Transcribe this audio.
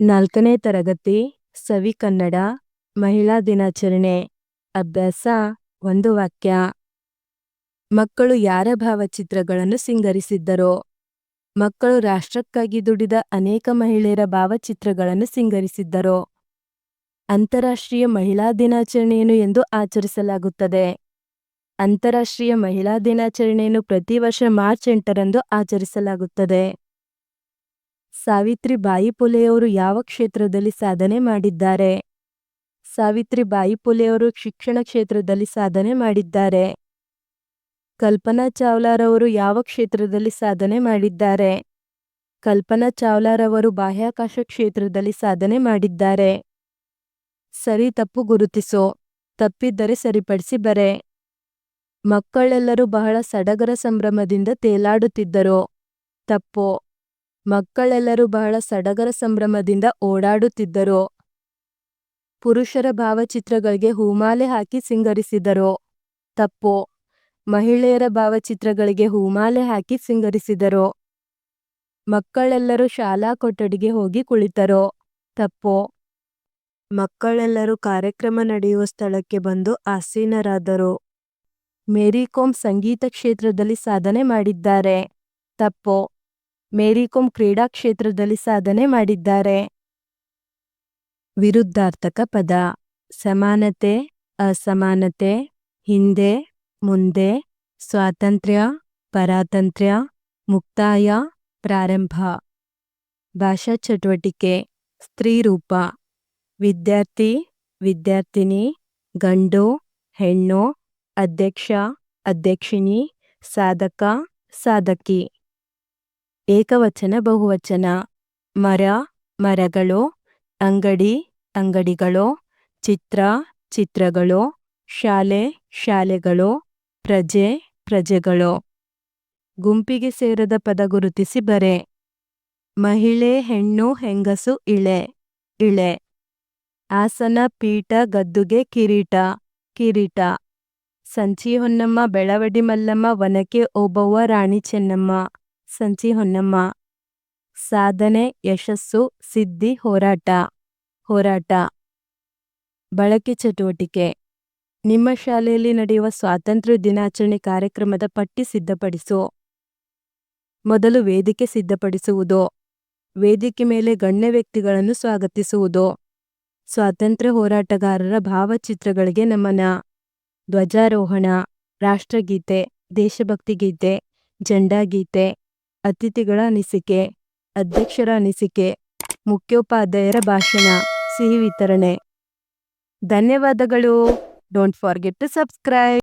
ನಾಲ್ಕನೇ ತರಗತಿ, ಸವಿ ಕನ್ನಡ, ಮಹಿಳಾ ದಿನಾಚರಣೆ, ಅಭ್ಯಾಸ, ಒಂದು ವಾಕ್ಯ. ಮಕ್ಕಳು ಯಾರ ಭಾವಚಿತ್ರಗಳನ್ನು ಸಿಂಗರಿಸಿದ್ದರೋ? ಮಕ್ಕಳು ರಾಷ್ಟ್ರಕ್ಕಾಗಿ ದುಡಿದ ಅನೇಕ ಮಹಿಳೆಯರ ಭಾವಚಿತ್ರಗಳನ್ನು ಸಿಂಗರಿಸಿದ್ದರು? ಅಂತಾರಾಷ್ಟ್ರೀಯ ಮಹಿಳಾ ದಿನಾಚರಣೆಯನ್ನು ಎಂದು ಆಚರಿಸಲಾಗುತ್ತದೆ. ಅಂತಾರಾಷ್ಟ್ರೀಯ ಮಹಿಳಾ ದಿನಾಚರಣೆಯನ್ನು ಪ್ರತಿ ವರ್ಷ ಮಾರ್ಚ್ ಎಂಟರಂದು ಆಚರಿಸಲಾಗುತ್ತದೆ. ಸಾವಿತ್ರಿಬಾಯಿ ಪುಲೆಯವರು ಯಾವ ಕ್ಷೇತ್ರದಲ್ಲಿ ಸಾಧನೆ ಮಾಡಿದ್ದಾರೆ? ಸಾವಿತ್ರಿಬಾಯಿ ಪುಲೆಯವರು ಶಿಕ್ಷಣ ಕ್ಷೇತ್ರದಲ್ಲಿ ಸಾಧನೆ ಮಾಡಿದ್ದಾರೆ. ಕಲ್ಪನಾ ಚಾವ್ಲಾರವರು ಯಾವ ಕ್ಷೇತ್ರದಲ್ಲಿ ಸಾಧನೆ ಮಾಡಿದ್ದಾರೆ? ಕಲ್ಪನಾ ಚಾವ್ಲಾರವರು ಬಾಹ್ಯಾಕಾಶ ಕ್ಷೇತ್ರದಲ್ಲಿ ಸಾಧನೆ ಮಾಡಿದ್ದಾರೆ. ಸರಿ, ತಪ್ಪು ಗುರುತಿಸೋ. ತಪ್ಪಿದ್ದರೆ ಸರಿಪಡಿಸಿ ಬರೆ. ಮಕ್ಕಳೆಲ್ಲರೂ ಬಹಳ ಸಡಗರ ಸಂಭ್ರಮದಿಂದ ತೇಲಾಡುತ್ತಿದ್ದರು. ತಪ್ಪು. ಮಕ್ಕಳೆಲ್ಲರೂ ಬಹಳ ಸಡಗರ ಸಂಭ್ರಮದಿಂದ ಓಡಾಡುತ್ತಿದ್ದರು? ಪುರುಷರ ಭಾವಚಿತ್ರಗಳಿಗೆ ಹೂಮಾಲೆ ಹಾಕಿ ಸಿಂಗರಿಸಿದರು? ತಪ್ಪು? ಮಹಿಳೆಯರ ಭಾವಚಿತ್ರಗಳಿಗೆ ಹೂಮಾಲೆ ಹಾಕಿ ಸಿಂಗರಿಸಿದರು? ಮಕ್ಕಳೆಲ್ಲರೂ ಶಾಲಾ ಕೊಠಡಿಗೆ ಹೋಗಿ ಕುಳಿತರು? ತಪ್ಪು? ಮಕ್ಕಳೆಲ್ಲರೂ ಕಾರ್ಯಕ್ರಮ ನಡೆಯುವ ಸ್ಥಳಕ್ಕೆ ಬಂದು ಆಸೀನರಾದರು? ಮೇರಿ ಕೋಮ್ ಸಂಗೀತ ಕ್ಷೇತ್ರದಲ್ಲಿ ಸಾಧನೆ ಮಾಡಿದ್ದಾರೆ. ತಪ್ಪು? ಮೇರಿ ಕೋಮ್ ಕ್ರೀಡಾ ಕ್ಷೇತ್ರದಲ್ಲಿ ಸಾಧನೆ ಮಾಡಿದ್ದಾರೆ. ವಿರುದ್ಧಾರ್ಥಕ ಪದ. ಸಮಾನತೆ, ಅಸಮಾನತೆ, ಹಿಂದೆ, ಮುಂದೆ, ಸ್ವಾತಂತ್ರ್ಯ, ಪರಾತಂತ್ರ್ಯ, ಮುಕ್ತಾಯ, ಪ್ರಾರಂಭ. ಭಾಷಾ ಚಟುವಟಿಕೆ. ಸ್ತ್ರೀರೂಪ ವಿದ್ಯಾರ್ಥಿ, ವಿದ್ಯಾರ್ಥಿನಿ, ಗಂಡು, ಹೆಣ್ಣು, ಅಧ್ಯಕ್ಷ, ಅಧ್ಯಕ್ಷಿಣಿ, ಸಾಧಕ, ಸಾಧಕಿ. ಏಕವಚನ, ಬಹುವಚನ. ಮರ, ಮರಗಳು, ಅಂಗಡಿ, ಅಂಗಡಿಗಳು, ಚಿತ್ರ, ಚಿತ್ರಗಳು, ಶಾಲೆ, ಶಾಲೆಗಳು, ಪ್ರಜೆ, ಪ್ರಜೆಗಳು. ಗುಂಪಿಗೆ ಸೇರದ ಪದ ಗುರುತಿಸಿ ಬರೆ. ಮಹಿಳೆ, ಹೆಣ್ಣು, ಹೆಂಗಸು, ಇಳೆ. ಇಳೆ. ಆಸನ, ಪೀಠ, ಗದ್ದುಗೆ, ಕಿರೀಟ. ಕಿರೀಟ. ಸಂಚಿ ಹೊನ್ನಮ್ಮ ಬೆಳವಡಿ ಮಲ್ಲಮ್ಮ ವನಕೆ ಓಬವ್ವ, ರಾಣಿ ಚೆನ್ನಮ್ಮ. ಸಂಚಿ ಹೊನ್ನಮ್ಮ. ಸಾಧನೆ, ಯಶಸ್ಸು, ಸಿದ್ಧಿ, ಹೋರಾಟ. ಹೋರಾಟ. ಬಳಕೆ ಚಟುವಟಿಕೆ. ನಿಮ್ಮ ಶಾಲೆಯಲ್ಲಿ ನಡೆಯುವ ಸ್ವಾತಂತ್ರ್ಯ ದಿನಾಚರಣೆ ಕಾರ್ಯಕ್ರಮದ ಪಟ್ಟಿ ಸಿದ್ಧಪಡಿಸು. ಮೊದಲು ವೇದಿಕೆ ಸಿದ್ಧಪಡಿಸುವುದು. ವೇದಿಕೆ ಮೇಲೆ ಗಣ್ಯ ವ್ಯಕ್ತಿಗಳನ್ನು ಸ್ವಾಗತಿಸುವುದು. ಸ್ವಾತಂತ್ರ್ಯ ಹೋರಾಟಗಾರರ ಭಾವಚಿತ್ರಗಳಿಗೆ ನಮನ. ಧ್ವಜಾರೋಹಣ, ರಾಷ್ಟ್ರಗೀತೆ, ದೇಶಭಕ್ತಿ ಗೀತೆ, ಜೆಂಡಾಗೀತೆ ಅತಿಥಿಗಳ ಅನಿಸಿಕೆ ಅಧ್ಯಕ್ಷರ ಅನಿಸಿಕೆ ಮುಖ್ಯೋಪಾಧ್ಯಾಯರ ಭಾಷಣ ಸಿಹಿ ವಿತರಣೆ. ಧನ್ಯವಾದಗಳು. Don't forget to subscribe